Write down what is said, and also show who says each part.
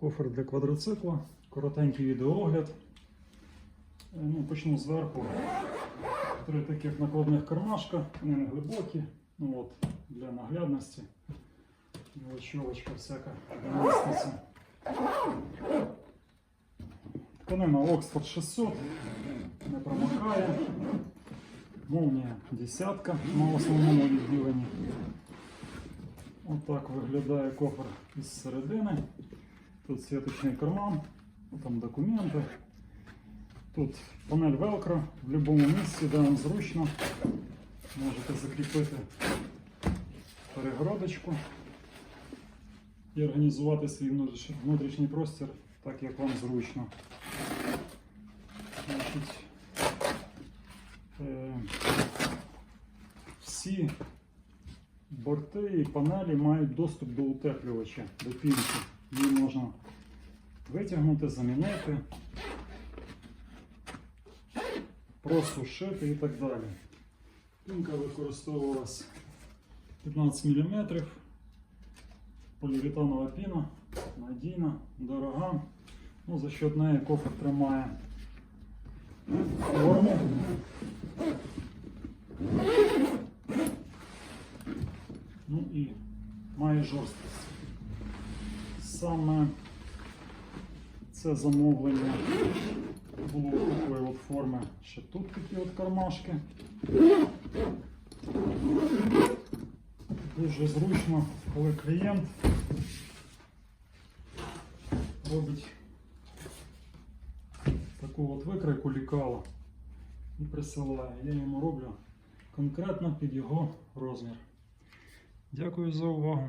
Speaker 1: Кофер для квадроцикла, коротенький відеоогляд. Е, Ну, почну зверху. Три таких накладних кармашка, вони не глибокі. Ну от, для наглядності. Мелочовочка всяка доместиться. Тканина Oxford 600, не промокає. Молнія десятка на основному відділенні. Отак виглядає кофер із середини. Тут сіточний карман, там документи. Тут панель велкро в будь-якому місці, де вам зручно. Можете закріпити перегородочку і організувати свій внутрішній простір так, як вам зручно. Е, всі борти і панелі мають доступ до утеплювача, до пінки. Її можна витягнути, замінити, просушити і так далі. Пінка використовувалась 15 мм. Поліуретанова піна, надійна, дорога. Ну, за счет неї кофер тримає форму. Ну і має жорсткість. Саме це замовлення було такої от форми. Ще тут такі от кармашки. Дуже зручно, коли клієнт робить таку от викройку лікала і присилає. Я йому роблю конкретно під його розмір. Дякую за увагу.